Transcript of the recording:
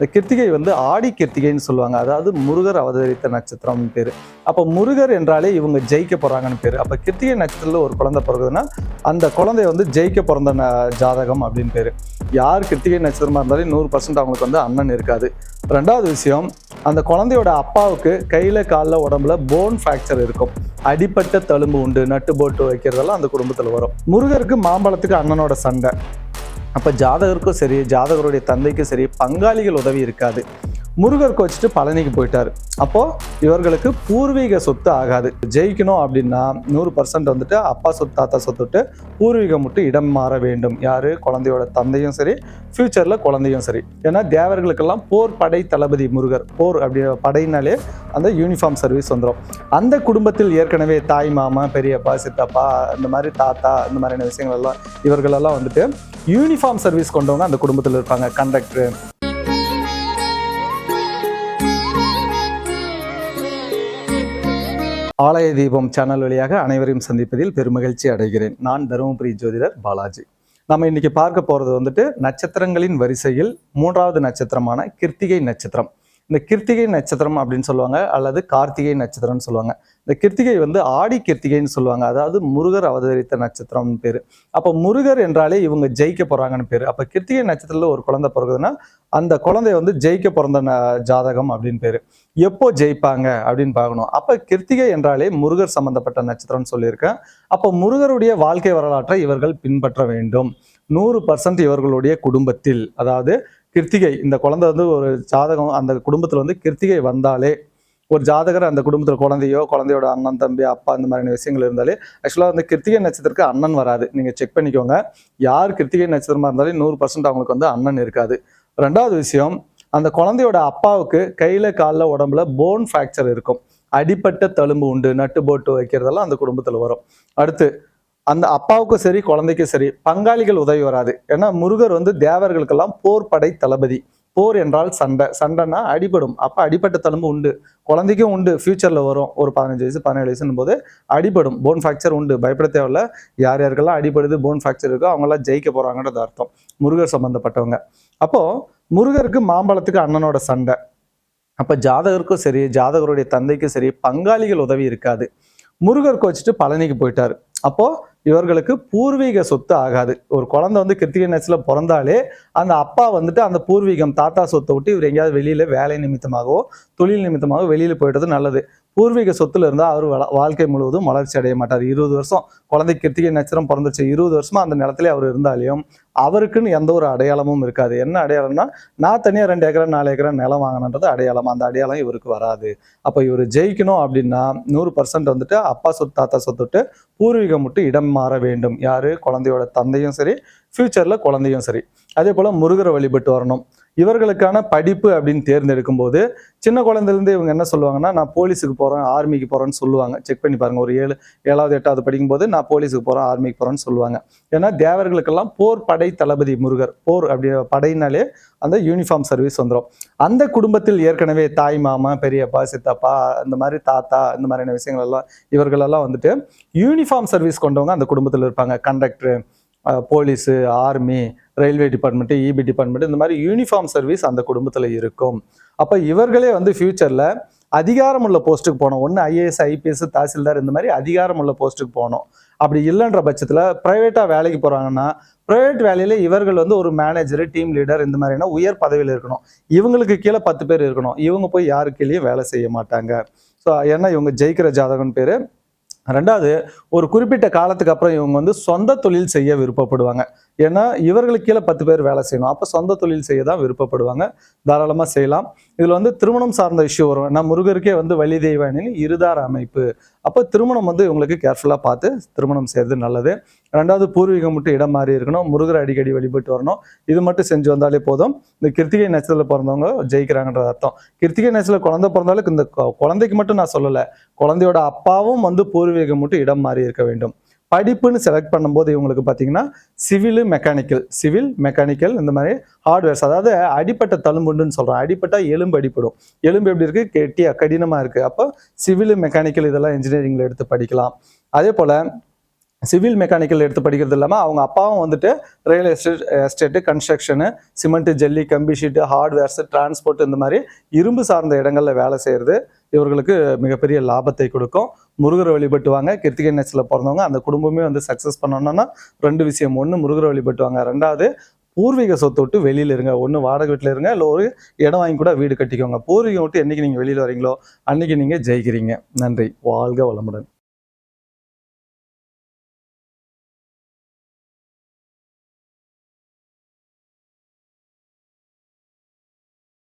இந்த கிருத்திகை வந்து ஆடி கிருத்திகைன்னு சொல்லுவாங்க. அதாவது முருகர் அவதரித்த நட்சத்திரம்னு பேர். அப்போ முருகர் என்றாலே இவங்க ஜெயிக்க போகிறாங்கன்னு பேர். அப்போ கிருத்திகை நட்சத்திரத்தில் ஒரு குழந்தை பிறகுதுன்னா அந்த குழந்தைய வந்து ஜெயிக்க பிறந்த ந- ஜாதகம் அப்படின்னு பேர். யார் கிருத்திகை நட்சத்திரமாக இருந்தாலும் நூறு பர்சன்ட் அவங்களுக்கு வந்து அண்ணன் இருக்காது. ரெண்டாவது விஷயம் அந்த குழந்தையோட அப்பாவுக்கு கையில் காலில் உடம்புல போன் ஃப்ராக்சர் இருக்கும். அடிப்பட்ட தழும்பு உண்டு நட்டு போட்டு வைக்கிறதெல்லாம் அந்த குடும்பத்தில் வரும். முருகருக்கு மாம்பழத்துக்கு அண்ணனோட சண்டை. அப்போ ஜாதகருக்கும் சரி ஜாதகருடைய தந்தைக்கும் சரி பங்காளிகள் உதவி இருக்காது. முருகர் கோச்சிட்டு பழனிக்கு போயிட்டார். அப்போ இவர்களுக்கு பூர்வீக சொத்து ஆகாது. ஜெயிக்கணும் அப்படின்னா நூறு பர்சன்ட் வந்துட்டு அப்பா சொத்து தாத்தா சொத்து விட்டு பூர்வீகம் மட்டும் இடம் மாற வேண்டும். யாரு? குழந்தையோட தந்தையும் சரி ஃபியூச்சர்ல குழந்தையும் சரி. ஏன்னா தேவர்களுக்கெல்லாம் போர் படை தளபதி முருகர். போர் அப்படி படையினாலே அந்த யூனிஃபார்ம் சர்வீஸ் வந்துடும் அந்த குடும்பத்தில் ஏற்கனவே தாய் மாமா பெரியப்பா சித்தப்பா இந்த மாதிரி தாத்தா இந்த மாதிரியான விஷயங்கள் எல்லாம் இவர்களெல்லாம் வந்துட்டு யூனிஃபார்ம் சர்வீஸ் கொண்டவங்க அந்த குடும்பத்தில் இருப்பாங்க. கண்டக்டர் ஆலய தீபம் சேனல் வழியாக அனைவரையும் சந்திப்பதில் பெருமகிழ்ச்சி அடைகிறேன். நான் தருமபுரி ஜோதிடர் பாலாஜி. நம்ம இன்னைக்கு பார்க்க போகிறது வந்துட்டு நட்சத்திரங்களின் வரிசையில் மூன்றாவது நட்சத்திரமான கிருத்திகை நட்சத்திரம். இந்த கிருத்திகை நட்சத்திரம் அப்படின்னு சொல்லுவாங்க அல்லது கார்த்திகை நட்சத்திரம்னு சொல்லுவாங்க. இந்த கிருத்திகை வந்து ஆடி கிருத்திகைன்னு சொல்லுவாங்க அதாவது முருகர் அவதரித்த நட்சத்திரம்னு பேர். அப்போ முருகர் என்றாலே இவங்க ஜெயிக்க போகிறாங்கன்னு பேர். அப்போ கிருத்திகை நட்சத்திரத்தில் ஒரு குழந்தை பிறகுதுன்னா அந்த குழந்தை வந்து ஜெயிக்க பிறந்த ந- ஜாதகம் அப்படின்னு பேர். எப்போ ஜெயிப்பாங்க அப்படின்னு பார்க்கணும். அப்போ கிருத்திகை என்றாலே முருகர் சம்பந்தப்பட்ட நட்சத்திரம்னு சொல்லியிருக்கேன். அப்போ முருகருடைய வாழ்க்கை வரலாற்றை இவர்கள் பின்பற்ற வேண்டும். நூறு பர்சன்ட் இவர்களுடைய குடும்பத்தில் அதாவது கிருத்திகை இந்த குழந்தை வந்து ஒரு ஜாதகம் அந்த குடும்பத்தில் வந்து கிருத்திகை வந்தாலே ஒரு ஜாதகர் அந்த குடும்பத்தில் குழந்தையோ குழந்தையோட அண்ணன் தம்பி அப்பா இந்த மாதிரியான விஷயங்கள் இருந்தாலே ஆக்சுவலாக வந்து கிருத்திகை நட்சத்திரத்துக்கு அண்ணன் வராது. நீங்கள் செக் பண்ணிக்கோங்க. யார் கிருத்திகை நட்சத்திரமாக இருந்தாலும் நூறு பர்சன்ட் அவங்களுக்கு வந்து அண்ணன் இருக்காது. ரெண்டாவது விஷயம் அந்த குழந்தையோட அப்பாவுக்கு கையில் காலில் உடம்புல போன் ஃப்ராக்சர் இருக்கும். அடிப்பட்ட தழும்பு உண்டு நட்டு போட்டு வைக்கிறதெல்லாம் அந்த குடும்பத்தில் வரும். அடுத்து அந்த அப்பாவுக்கும் சரி குழந்தைக்கும் சரி பங்காளிகள் உதவி வராது. ஏன்னா முருகர் வந்து தேவர்களுக்கெல்லாம் போர் படை தளபதி. போர் என்றால் சண்டை. சண்டைன்னா அடிபடும். அப்போ அடிப்பட்ட தழும்பு உண்டு. குழந்தைக்கும் உண்டு. ஃபியூச்சரில் வரும். ஒரு பதினஞ்சு வயசு பதினேழு வயசுன்னு போது அடிபடும். போன் ஃப்ராக்சர் உண்டு. பயப்பட தேவையில்ல. யார் யாருக்கெல்லாம் அடிபடுது போன் ஃப்ராக்சர் இருக்கோ அவங்களாம் ஜெயிக்க போகிறாங்கன்றது அர்த்தம். முருகர் சம்மந்தப்பட்டவங்க அப்போது முருகருக்கு மாம்பழத்துக்கு அண்ணனோட சண்டை. அப்போ ஜாதகருக்கும் சரி ஜாதகருடைய தந்தைக்கும் சரி பங்காளிகள் உதவி இருக்காது. முருகர் வச்சுட்டு பழனிக்கு போயிட்டாரு. அப்போது இவர்களுக்கு பூர்வீக சொத்து ஆகாது. ஒரு குழந்தை வந்து கிருத்திகை நட்சத்திரத்துல பிறந்தாலே அந்த அப்பா வந்துட்டு அந்த பூர்வீகம் தாத்தா சொத்தை விட்டு இவர் எங்கேயாவது வெளியில் வேலை நிமித்தமாகவோ தொழில் நிமித்தமாகவோ வெளியில் போயிட்டது நல்லது. பூர்வீக சொத்துல இருந்தால் அவர் வள- வாழ்க்கை முழுவதும் வளர்ச்சி அடைய மாட்டார். இருபது வருஷம் குழந்தை கிருத்திகை நட்சத்திரம் பிறந்துச்சு இருபது வருஷமா அந்த நிலத்திலே அவர் இருந்தாலையும் அவருக்குன்னு எந்த ஒரு அடையாளமும் இருக்காது. என்ன அடையாளம்னா நான் தனியாக ரெண்டு ஏக்கரா நாலு ஏக்கரா நிலம் வாங்கினன்றது அடையாளம். அந்த அடையாளம் இவருக்கு வராது. அப்போ இவர் ஜெயிக்கணும் அப்படின்னா நூறு பர்சன்ட் வந்துட்டு அப்பா சொத்து தாத்தா சொத்து விட்டு பூர்வீகம் மட்டும் இடம் மாற வேண்டும். யாரு? குழந்தையோட தந்தையும் சரி ஃப்யூச்சரில் குழந்தையும் சரி. அதே போல் முருகரை வழிபட்டு வரணும். இவர்களுக்கான படிப்பு அப்படின்னு தேர்ந்தெடுக்கும் போது சின்ன குழந்தைலேருந்து இவங்க என்ன சொல்லுவாங்கன்னா நான் போலீஸுக்கு போகிறேன் ஆர்மிக்கு போகிறேன்னு சொல்லுவாங்க. செக் பண்ணி பாருங்கள் ஒரு ஏழு ஏழாவது எட்டாவது படிக்கும்போது நான் போலீஸுக்கு போகிறேன் ஆர்மிக்கு போகிறேன்னு சொல்லுவாங்க. ஏன்னா தேவர்களுக்கெல்லாம் போர் படை தளபதி முருகர் போர் அப்படி படையினாலே அந்த யூனிஃபார்ம் சர்வீஸ் வந்துடும் அந்த குடும்பத்தில் ஏற்கனவே தாய் மாமா பெரியப்பா சித்தப்பா இந்த மாதிரி தாத்தா இந்த மாதிரியான விஷயங்கள் எல்லாம் இவர்களெல்லாம் வந்துட்டு யூனிஃபார்ம் சர்வீஸ் கொண்டவங்க அந்த குடும்பத்தில் இருப்பாங்க. Conductor police army railway department EB department இந்த மாதிரி யூனிஃபார்ம் சர்வீஸ் அந்த குடும்பத்தில் இருக்கும். அப்போ இவர்களே வந்து ஃப்யூச்சரில் அதிகாரமுள்ள போஸ்ட்டுக்கு போகணும். ஒன்று ஐஏஎஸ் ஐபிஎஸ் தாசில்தார் இந்த மாதிரி அதிகாரமுள்ள போஸ்ட்டுக்கு போகணும். அப்படி இல்லைன்ற பட்சத்தில் ப்ரைவேட்டாக வேலைக்கு போகிறாங்கன்னா ப்ரைவேட் வேலையில் இவர்கள் வந்து ஒரு மேனேஜர் டீம் லீடர் இந்த மாதிரினா உயர் பதவியில் இருக்கணும். இவங்களுக்கு கீழே பத்து பேர் இருக்கணும். இவங்க போய் யாரு கீழேயும் வேலை செய்ய மாட்டாங்க. ஸோ ஏன்னா இவங்க ஜெயிக்கிற ஜாதகன் பேர் ரெண்டாவது ஒரு குறிப்பிட்ட காலத்துக்கு அப்புறம் இவங்க வந்து சொந்த தொழில் செய்ய விருப்பப்படுவாங்க. ஏன்னா இவர்களுக்கு கீழே பத்து பேர் வேலை செய்யணும். அப்போ சொந்த தொழில் செய்ய தான் விருப்பப்படுவாங்க. தாராளமாக செய்யலாம். இதில் வந்து திருமணம் சார்ந்த இஷ்யூ வரும். ஏன்னா முருகருக்கே வந்து வழி தெய்வானின் இருதார அமைப்பு. அப்போ திருமணம் வந்து இவங்களுக்கு கேர்ஃபுல்லாக பார்த்து திருமணம் செய்யறது நல்லது. ரெண்டாவது பூர்வீகம் மட்டும் இடம் மாறி இருக்கணும். முருகர் அடிக்கடி வழிபட்டு வரணும். இது மட்டும் செஞ்சு வந்தாலே போதும். இந்த கிருத்திகை நட்சத்திரத்தில் பிறந்தவங்க ஜெயிக்கிறாங்கன்றது அர்த்தம். கிருத்திகை நட்சத்திரத்தில் குழந்தை பிறந்தாலும் இந்த குழந்தைக்கு மட்டும் நான் சொல்லலை. குழந்தையோட அப்பாவும் வந்து பூர்வீகம் மட்டும் இடம் மாறி இருக்க வேண்டும். படிப்புன்னு செலக்ட் பண்ணும்போது இவங்களுக்கு பார்த்தீங்கன்னா சிவில் மெக்கானிக்கல் சிவில் மெக்கானிக்கல் இந்த மாதிரி ஹார்ட்வேர்ஸ் அதாவது அடிப்பட்ட தழும்புண்டுன்னு சொல்கிறோம் அடிப்பட்டா எலும்பு அடிப்படும் எலும்பு எப்படி இருக்குது கெட்டியாக கடினமாக இருக்குது அப்போ சிவில் மெக்கானிக்கல் இதெல்லாம் இன்ஜினியரிங்கில் எடுத்து படிக்கலாம். அதே போல் சிவில் மெக்கானிக்கல் எடுத்து படிக்கிறது இல்லாமல் அவங்க அப்பாவும் வந்துட்டு real estate estate construction cement ஜல்லி கம்பி ஷீட்டு ஹார்ட்வேர்ஸு டிரான்ஸ்போர்ட் இந்த மாதிரி இரும்பு சார்ந்த இடங்களில் வேலை செய்கிறது இவர்களுக்கு மிகப்பெரிய லாபத்தை கொடுக்கும். முருகரை வழிபட்டுவாங்க. கிருத்திகை நட்சத்திரத்தில் பிறந்தவங்க அந்த குடும்பமே வந்து சக்ஸஸ் பண்ணணும்னா ரெண்டு விஷயம். ஒன்று முருகரை வழிபட்டுவாங்க. ரெண்டாவது பூர்வீக சொத்து விட்டு வெளியில் இருங்க. ஒன்று வாடகை வீட்டில் இருங்க. இல்லை ஒரு இடம் வாங்கி கூட வீடு கட்டிக்கோங்க. பூர்வீகம் விட்டு என்னைக்கு நீங்கள் வெளியில் வரீங்களோ அன்றைக்கி நீங்கள் ஜெயிக்கிறீங்க. நன்றி. வாழ்க வளமுடன்.